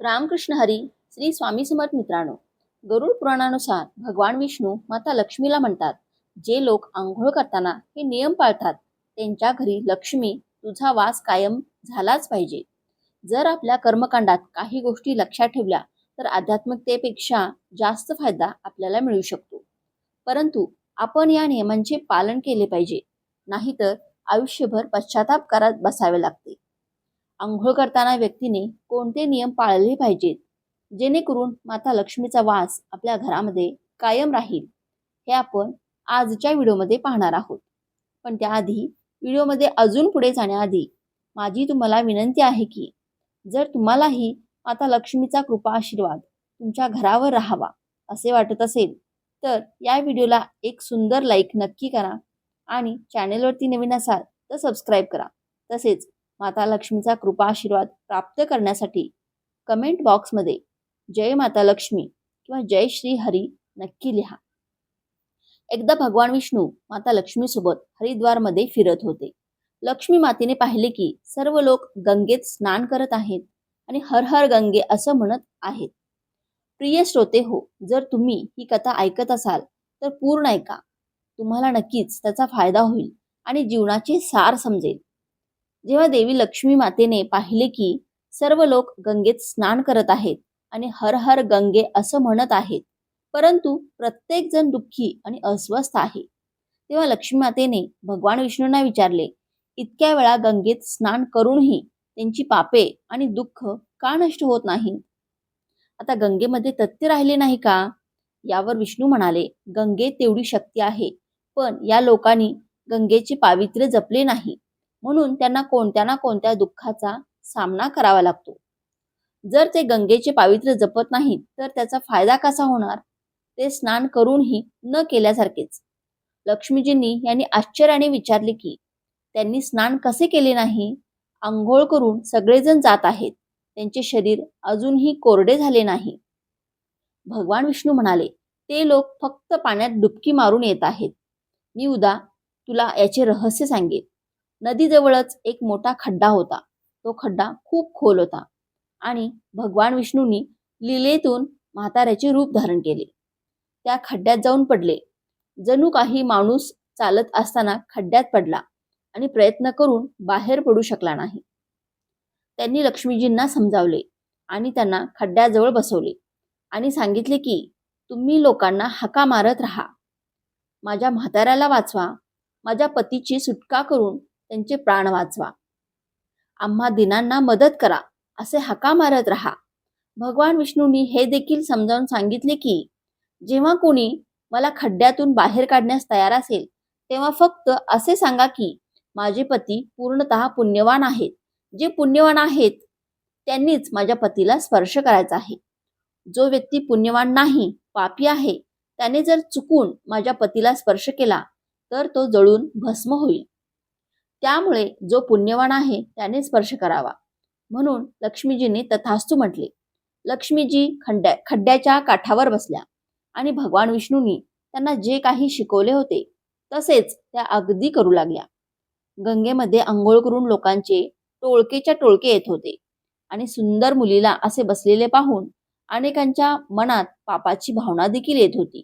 रामकृष्ण हरी श्री स्वामी समर्थ मित्रांनो गरुड पुराणानुसार भगवान विष्णू माता लक्ष्मीला म्हणतात जे लोक आंघोळ करताना हे नियम पाळतात त्यांच्या घरी लक्ष्मी तुझा वास कायम झालाच पाहिजे. जर आपल्या कर्मकांडात काही गोष्टी लक्षात ठेवल्या तर आध्यात्मिकतेपेक्षा जास्त फायदा आपल्याला मिळू शकतो. परंतु आपण या नियमांचे पालन केले पाहिजे नाहीतर आयुष्यभर पश्चाताप करत बसावे लागते. आंघोळ करताना व्यक्तीने कोणते नियम पाळले पाहिजेत? जेणेकरून माता लक्ष्मीचा वास आपल्या घरामध्ये कायम राहील. हे आपण आजच्या व्हिडिओमध्ये पाहणार आहोत. पण त्याआधी व्हिडिओमध्ये अजून पुढे जाण्याआधी माझी तुम्हाला विनंती आहे की जर तुम्हालाही माता लक्ष्मीचा कृपा आशीर्वाद तुमच्या घरावर राहावा असे वाटत असेल तर या व्हिडिओला एक सुंदर लाईक नक्की करा आणि चॅनेलवरती नवीन असाल तर सबस्क्राईब करा. तसेच माता लक्ष्मीचा कृपा आशीर्वाद प्राप्त करण्यासाठी कमेंट बॉक्समध्ये जय माता लक्ष्मी किंवा जय श्री हरी नक्की लिहा. एकदा भगवान विष्णू माता लक्ष्मीसोबत हरिद्वारमध्ये फिरत होते. लक्ष्मी मातेने पाहिले की सर्व लोक गंगेत स्नान करत आहेत आणि हर हर गंगे असं म्हणत आहेत. प्रिय श्रोते हो जर तुम्ही ही कथा ऐकत असाल तर पूर्ण ऐका. तुम्हाला नक्कीच त्याचा फायदा होईल आणि जीवनाचे सार समजेल. जेव्हा देवी लक्ष्मी मातेने पाहिले की सर्व लोक गंगेत स्नान करत आहेत आणि हर हर गंगे असं म्हणत आहेत परंतु प्रत्येक जण दुःखी आणि अस्वस्थ आहे. तेव्हा लक्ष्मी मातेने भगवान विष्णूंना विचारले इतक्या वेळा गंगेत स्नान करूनही त्यांची पापे आणि दुःख का नष्ट होत नाही आता गंगेमध्ये तथ्य राहिले नाही का? यावर विष्णू म्हणाले गंगे तेवढी शक्ती आहे पण या लोकांनी गंगेचे पावित्र्य जपले नाही. म्हणून त्यांना कोणत्या ना कोणत्या दुःखाचा सामना करावा लागतो. जर ते गंगेचे पावित्र्य जपत नाहीत तर त्याचा फायदा कसा होणार? ते स्नान करूनही न केल्यासारखेच. लक्ष्मीजींनी यांनी आश्चर्याने विचारले की त्यांनी स्नान कसे केले नाही? आंघोळ करून सगळेजण जात आहेत. त्यांचे शरीर अजूनही कोरडे झाले नाही. भगवान विष्णू म्हणाले ते लोक फक्त पाण्यात डुबकी मारून येत आहेत. मी उदा तुला याचे रहस्य सांगेन. नदीजवळच एक मोठा खड्डा होता. तो खड्डा खूप खोल होता आणि भगवान विष्णूंनी लिलेतून म्हाताऱ्याचे रूप धारण केले. त्या खड्ड्यात जाऊन पडले. जणू काही माणूस चालत असताना खड्ड्यात पडला आणि प्रयत्न करून बाहेर पडू शकला नाही. त्यांनी लक्ष्मीजींना समजावले आणि त्यांना खड्ड्याजवळ बसवले आणि सांगितले की तुम्ही लोकांना हका मारत राहा. माझ्या म्हाताऱ्याला वाचवा. माझ्या पतीची सुटका करून त्यांचे प्राण वाचवा. आम्हा दिनांना मदत करा असे हका मारत राहा. भगवान विष्णूंनी हे देखील समजावून सांगितले की जेव्हा कोणी मला खड्ड्यातून बाहेर काढण्यास तयार असेल तेव्हा फक्त असे सांगा की माझे पती पूर्णतः पुण्यवान आहेत. जे पुण्यवान आहेत त्यांनीच माझ्या पतीला स्पर्श करायचा आहे. जो व्यक्ती पुण्यवान नाही पापी आहे त्याने जर चुकून माझ्या पतीला स्पर्श केला तर तो जळून भस्म होईल. त्यामुळे जो पुण्यवान आहे त्याने स्पर्श करावा. म्हणून लक्ष्मीजींनी तथास्तू म्हटले लक्ष्मीजी खड्ड्या खड्ड्याच्या काठावर बसल्या आणि भगवान विष्णूंनी त्यांना जे काही शिकवले होते तसेच त्या अगदी करू लागल्या. गंगेमध्ये आंघोळ करून लोकांचे टोळकेच्या टोळके येत होते आणि सुंदर मुलीला असे बसलेले पाहून अनेकांच्या मनात पापाची भावना देखील येत होती.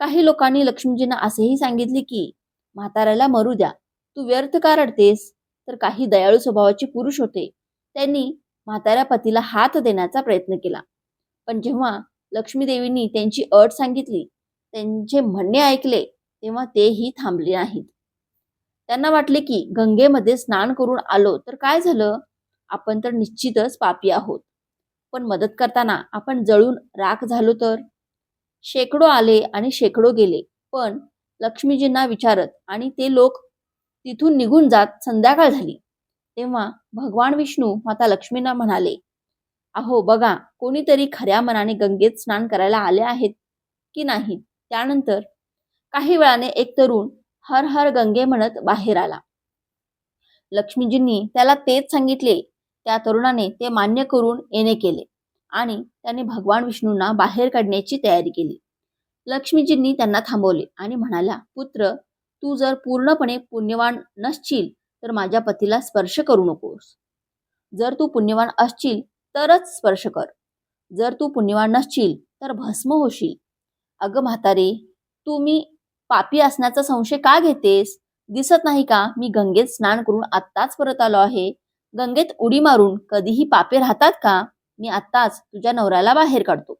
काही लोकांनी लक्ष्मीजींना असेही सांगितले की म्हाताऱ्याला मरू द्या तू व्यर्थ का रडतेस? तर काही दयाळू स्वभावाचे पुरुष होते. त्यांनी म्हाताऱ्या पतीला हात देण्याचा प्रयत्न केला. पण जेव्हा लक्ष्मी देवींनी त्यांची अट सांगितली त्यांचे म्हणणे ऐकले तेव्हा तेही थांबले नाहीत. त्यांना वाटले की गंगेमध्ये स्नान करून आलो तर काय झालं? आपण तर निश्चितच पापी आहोत. पण मदत करताना आपण जळून राख झालो तर? शेकडो आले आणि शेकडो गेले पण लक्ष्मीजींना विचारत आणि ते लोक तिथून निघून जात संध्याकाळ झाली. तेव्हा भगवान विष्णू माता लक्ष्मींना म्हणाले अहो बघा कोणीतरी खऱ्या मनाने गंगेत स्नान करायला आले आहेत की नाही? त्यानंतर काही वेळाने एक तरुण हर हर गंगे म्हणत बाहेर आला. लक्ष्मीजींनी त्याला तेच सांगितले. त्या तरुणाने ते मान्य करून येणे केले आणि त्याने भगवान विष्णूंना बाहेर काढण्याची तयारी केली. लक्ष्मीजींनी त्यांना थांबवले आणि म्हणाला पुत्र तू जर पूर्णपणे पुण्यवान नसशील तर माझ्या पतीला स्पर्श करू नकोस. जर तू पुण्यवान असशील तरच स्पर्श कर. जर तू पुण्यवान नसशील तर भस्म होशील. अगं म्हातारे तू मी पापी असण्याचा संशय का घेतेस? दिसत नाही का मी गंगेत स्नान करून आत्ताच परत आलो आहे? गंगेत उडी मारून कधीही पापे राहतात का? मी आत्ताच तुझ्या नवऱ्याला बाहेर काढतो.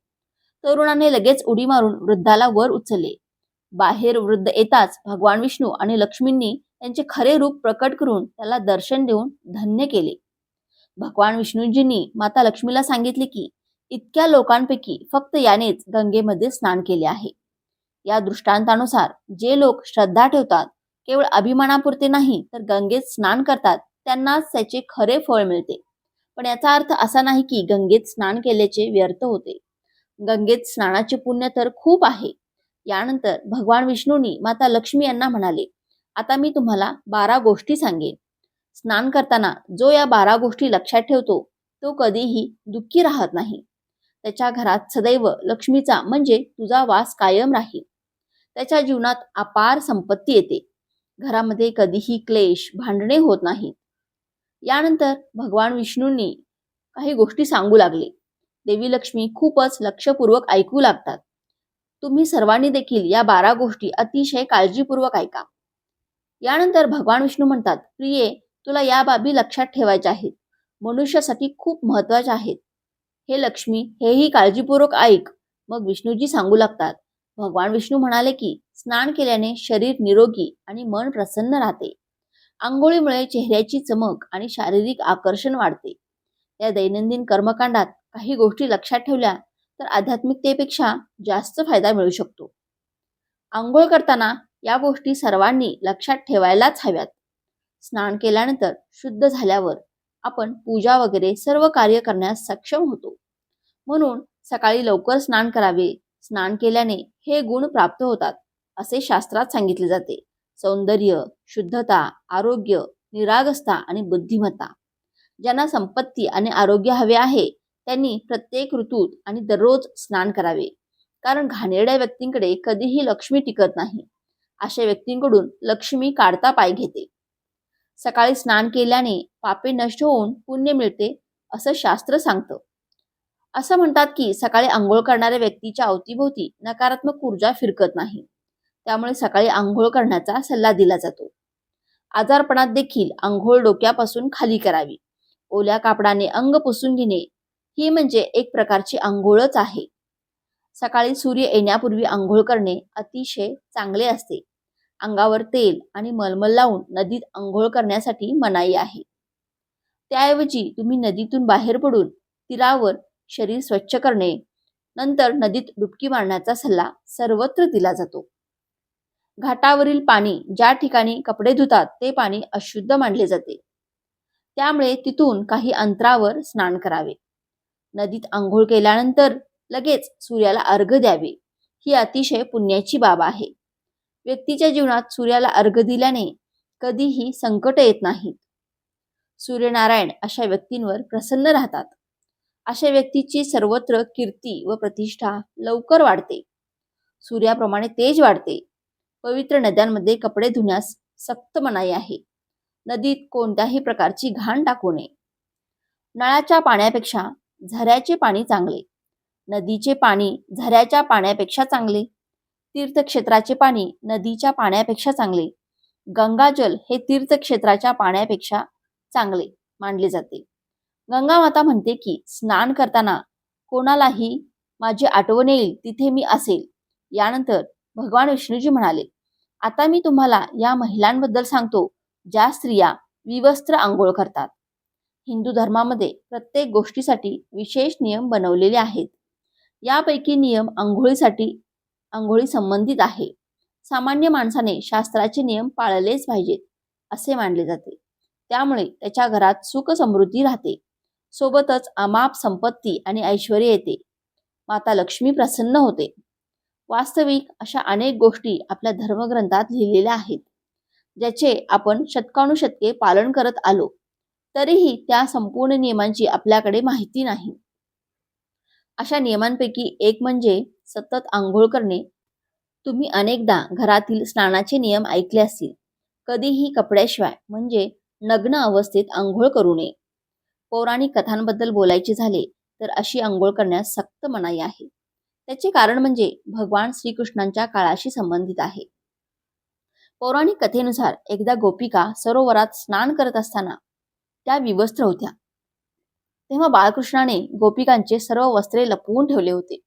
तरुणाने लगेच उडी मारून वृद्धाला वर उचलले. बाहेर वृद्ध येताच भगवान विष्णू आणि लक्ष्मींनी त्यांचे खरे रूप प्रकट करून त्याला दर्शन देऊन धन्य केले. भगवान विष्णूजींनी माता लक्ष्मीला सांगितले की इतक्या लोकांपैकी फक्त यानेच गंगेमध्ये स्नान केले आहे. या दृष्टांतानुसार जे लोक श्रद्धा ठेवतात केवळ अभिमानापुरते नाही तर गंगेत स्नान करतात त्यांनाच त्याचे खरे फळ मिळते. पण याचा अर्थ असा नाही की गंगेत स्नान केल्याचे व्यर्थ होते. गंगेत स्नानाचे पुण्य तर खूप आहे यानंतर भगवान विष्णूंनी माता लक्ष्मी यांना म्हणाले आता मी तुम्हाला बारा गोष्टी सांगेन. स्नान करताना जो या बारा गोष्टी लक्षात ठेवतो तो कधीही दुःखी राहत नाही. त्याच्या घरात सदैव लक्ष्मीचा म्हणजे तुझा वास कायम राहील. त्याच्या जीवनात अपार संपत्ती येते. घरामध्ये कधीही क्लेश भांडणे होत नाहीत. यानंतर भगवान विष्णूंनी काही गोष्टी सांगू लागले. देवी लक्ष्मी खूपच लक्षपूर्वक ऐकू लागतात. तुम्ही सर्वांनी देखील या बारा गोष्टी अतिशय काळजीपूर्वक ऐका. यानंतर भगवान विष्णू म्हणतात प्रिये तुला या बाबी लक्षात ठेवायच्या आहेत. मनुष्यासाठी खूप महत्त्वाच्या आहेत. हे लक्ष्मी हेही काळजीपूर्वक ऐक. मग विष्णूजी सांगू लागतात भगवान विष्णू म्हणाले की स्नान केल्याने शरीर निरोगी आणि मन प्रसन्न राहते. आंघोळीमुळे चेहऱ्याची चमक आणि शारीरिक आकर्षण वाढते. या दैनंदिन कर्मकांडात काही गोष्टी लक्षात ठेवल्या तर आध्यात्मिकतेपेक्षा जास्त फायदा मिळू शकतो. आंघोळ करताना या गोष्टी सर्वांनी लक्षात ठेवायलाच हव्यात. स्नान केल्यानंतर शुद्ध झाल्यावर आपण पूजा वगैरे सर्व कार्य करण्यास सक्षम होतो. म्हणून सकाळी लवकर स्नान करावे स्नान केल्याने हे गुण प्राप्त होतात असे शास्त्रात सांगितले जाते. सौंदर्य शुद्धता आरोग्य निरागसता आणि बुद्धिमत्ता ज्यांना संपत्ती आणि आरोग्य हवे आहे त्यांनी प्रत्येक ऋतूत आणि दररोज स्नान करावे. कारण घाणेरड्या व्यक्तींकडे कधीही लक्ष्मी टिकत नाही. अशा व्यक्तींकडून लक्ष्मी काढता पाय घेते. सकाळी स्नान केल्याने पापे नष्ट होऊन पुण्य मिळते असं शास्त्र सांगतं. असं म्हणतात की सकाळी आंघोळ करणाऱ्या व्यक्तीच्या अवतीभोवती नकारात्मक ऊर्जा फिरकत नाही. त्यामुळे सकाळी आंघोळ करण्याचा सल्ला दिला जातो. आजारपणात देखील आंघोळ डोक्यापासून खाली करावी. ओल्या कापडाने अंग पुसून घेणे ही म्हणजे एक प्रकारची आंघोळच आहे. सकाळी सूर्य येण्यापूर्वी आंघोळ करणे अतिशय चांगले असते. अंगावर तेल आणि मलमल लावून नदीत आंघोळ करण्यासाठी मनाई आहे. त्याऐवजी तुम्ही नदीतून बाहेर पडून तीरावर शरीर स्वच्छ करणे नंतर नदीत डुबकी मारण्याचा सल्ला सर्वत्र दिला जातो. घाटावरील पाणी ज्या ठिकाणी कपडे धुतात ते पाणी अशुद्ध मानले जाते. त्यामुळे तिथून काही अंतरावर स्नान करावे. नदीत आंघोळ केल्यानंतर लगेच सूर्याला अर्घ द्यावे. ही अतिशय पुण्याची बाब आहे. व्यक्तीच्या जीवनात सूर्याला अर्घ दिल्याने कधीही संकट येत नाहीत. सूर्यनारायण अशा व्यक्तींवर प्रसन्न राहतात. अशा व्यक्तीची सर्वत्र कीर्ती व प्रतिष्ठा लवकर वाढते. सूर्याप्रमाणे तेज वाढते. पवित्र नद्यांमध्ये कपडे धुण्यास सक्त मनाई आहे. नदीत कोणत्याही प्रकारची घाण टाकू नये. नळाच्या पाण्यापेक्षा झऱ्याचे पाणी चांगले. नदीचे पाणी झऱ्याच्या पाण्यापेक्षा चांगले. तीर्थक्षेत्राचे पाणी नदीच्या पाण्यापेक्षा चांगले. गंगाजल हे तीर्थक्षेत्राच्या पाण्यापेक्षा चांगले मानले जाते. गंगा माता म्हणते की स्नान करताना कोणालाही माझी आठवण येईल तिथे मी असेल. यानंतर भगवान विष्णूजी म्हणाले आता मी तुम्हाला या महिलांबद्दल सांगतो ज्या स्त्रिया विवस्त्र आंघोळ करतात. हिंदू धर्मामध्ये प्रत्येक गोष्टीसाठी विशेष नियम बनवलेले आहेत. यापैकी नियम आंघोळीसाठी आंघोळी संबंधित आहे. सामान्य माणसाने शास्त्राचे नियम पाळलेच पाहिजेत असे मानले जाते. त्यामुळे त्याच्या घरात सुख समृद्धी राहते. सोबतच अमाप संपत्ती आणि ऐश्वर येते. माता लक्ष्मी प्रसन्न होते. वास्तविक अशा अनेक गोष्टी आपल्या धर्मग्रंथात लिहिलेल्या आहेत. ज्याचे आपण शतकानुशतके पालन करत आलो. तरीही त्या संपूर्ण नियमांची आपल्याकडे माहिती नाही. अशा नियमांपैकी एक म्हणजे सतत आंघोळ करणे. तुम्ही अनेकदा घरातील स्नानाचे नियम ऐकले असतील कधीही कपड्याशिवाय म्हणजे नग्न अवस्थेत आंघोळ करू नये. पौराणिक कथांबद्दल बोलायचे झाले तर अशी आंघोळ करण्यास सक्त मनाई आहे. त्याचे कारण म्हणजे भगवान श्रीकृष्णांच्या काळाशी संबंधित आहे. पौराणिक कथेनुसार एकदा गोपिका सरोवरात स्नान करत असताना त्या विवस्त्र होत्या. तेव्हा बाळकृष्णाने गोपिकांचे सर्व वस्त्रे लपवून ठेवले होते.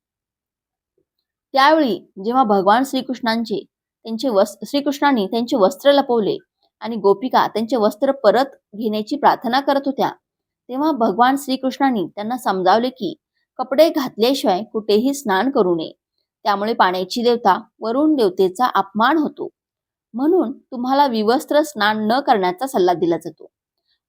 त्यावेळी जेव्हा भगवान श्रीकृष्णांचे त्यांचे वस् श्रीकृष्णांनी त्यांचे वस्त्र लपवले आणि गोपिका त्यांचे वस्त्र परत घेण्याची प्रार्थना करत होत्या तेव्हा भगवान श्रीकृष्णांनी त्यांना समजावले की कपडे घातल्याशिवाय कुठेही स्नान करू नये. त्यामुळे पाण्याची देवता वरुण देवतेचा अपमान होतो. म्हणून तुम्हाला विवस्त्र स्नान न करण्याचा सल्ला दिला जातो.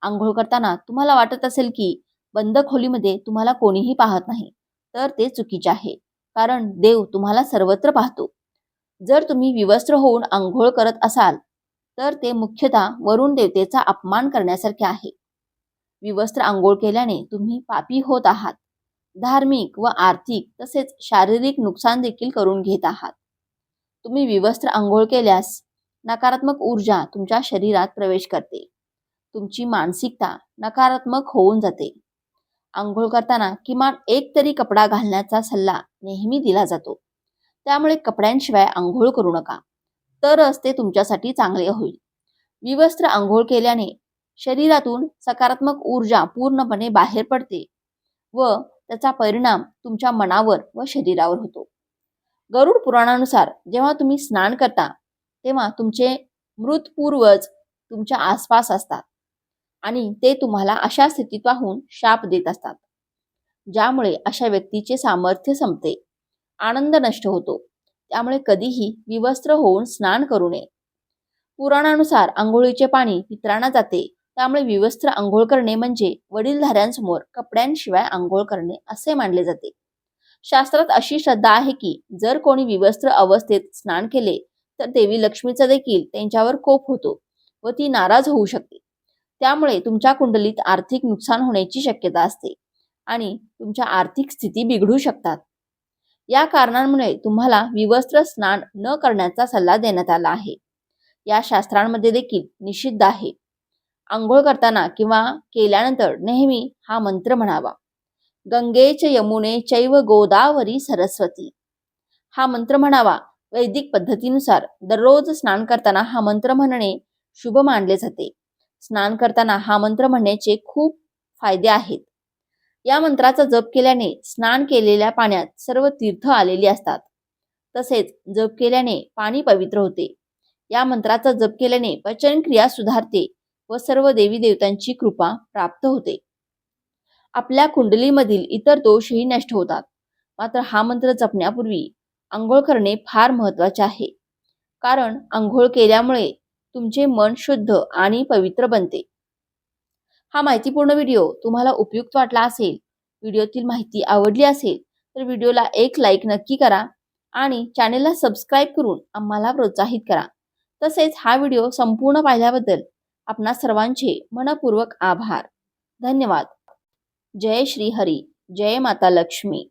आंघोळ करताना तुम्हाला वाटत असेल की बंद खोलीमध्ये तुम्हाला कोणीही पाहत नाही तर ते चुकीचे आहे. कारण देव तुम्हाला सर्वत्र पाहतो. जर तुम्ही विवस्त्र होऊन आंघोळ करत असाल तर ते मुख्यतः वरुण देवतेचा अपमान करण्यासारखे आहे. विवस्त्र आंघोळ केल्याने तुम्ही पापी होत आहात. धार्मिक व आर्थिक तसेच शारीरिक नुकसान देखील करून घेत आहात. तुम्ही विवस्त्र आंघोळ केल्यास नकारात्मक ऊर्जा तुमच्या शरीरात प्रवेश करते. तुमची मानसिकता नकारात्मक होऊन जाते. आंघोळ करताना किमान एक तरी कपडा घालण्याचा सल्ला नेहमी दिला जातो. त्यामुळे कपड्यांशिवाय आंघोळ करू नका. तरच ते तुमच्यासाठी चांगले होईल. विवस्त्र आंघोळ केल्याने शरीरातून सकारात्मक ऊर्जा पूर्णपणे बाहेर पडते व त्याचा परिणाम तुमच्या मनावर व शरीरावर होतो. गरुड पुराणानुसार जेव्हा तुम्ही स्नान करता तेव्हा तुमचे मृत पूर्वज तुमच्या आसपास असतात. आणि ते तुम्हाला अशा स्थितीत पाहून शाप देत असतात. ज्यामुळे अशा व्यक्तीचे सामर्थ्य संपते. आनंद नष्ट होतो. त्यामुळे कधीही विवस्त्र होऊन स्नान करू नये. पुराणानुसार आंघोळीचे पाणी पित्रांना जाते. त्यामुळे विवस्त्र आंघोळ करणे म्हणजे वडीलधाऱ्यांसमोर कपड्यांशिवाय आंघोळ करणे असे मानले जाते. शास्त्रात अशी श्रद्धा आहे की जर कोणी विवस्त्र अवस्थेत स्नान केले तर देवी लक्ष्मीचा देखील त्यांच्यावर कोप होतो व ती नाराज होऊ शकते. त्यामुळे तुमच्या कुंडलीत आर्थिक नुकसान होण्याची शक्यता असते आणि तुमच्या आर्थिक स्थिती बिघडू शकतात. या कारणांमुळे तुम्हाला विवस्त्र स्नान न करण्याचा सल्ला देण्यात आला आहे. या शास्त्रांमध्ये देखील निषिद्ध आहे. आंघोळ करताना किंवा केल्यानंतर नेहमी हा मंत्र म्हणावा. गंगेच यमुने चैव गोदावरी सरस्वती. हा मंत्र म्हणावा. वैदिक पद्धतीनुसार दररोज स्नान करताना हा मंत्र म्हणणे शुभ मानले जाते. स्नान करताना हा मंत्र म्हणण्याचे खूप फायदे आहेत. या मंत्राचा जप केल्याने स्नान केलेल्या पाण्यात सर्व तीर्थ आलेली असतात. तसेच जप केल्याने पाणी पवित्र होते. या मंत्राचा जप केल्याने पचनक्रिया सुधारते व सर्व देवी देवतांची कृपा प्राप्त होते. आपल्या कुंडलीमधील इतर दोषही नष्ट होतात. मात्र हा मंत्र जपण्यापूर्वी आंघोळ करणे फार महत्त्वाचे आहे. कारण आंघोळ केल्यामुळे तुमचे मन शुद्ध आणि पवित्र बनते. हा माहितीपूर्ण व्हिडिओ तुम्हाला उपयुक्त वाटला असेल व्हिडिओतील माहिती आवडली असेल तर व्हिडिओला एक लाईक नक्की करा आणि चॅनेलला सबस्क्राईब करून आम्हाला प्रोत्साहित करा. तसेच हा व्हिडिओ संपूर्ण पाहिल्याबद्दल आपणा सर्वांचे मनपूर्वक आभार. धन्यवाद. जय श्री हरी. जय माता लक्ष्मी.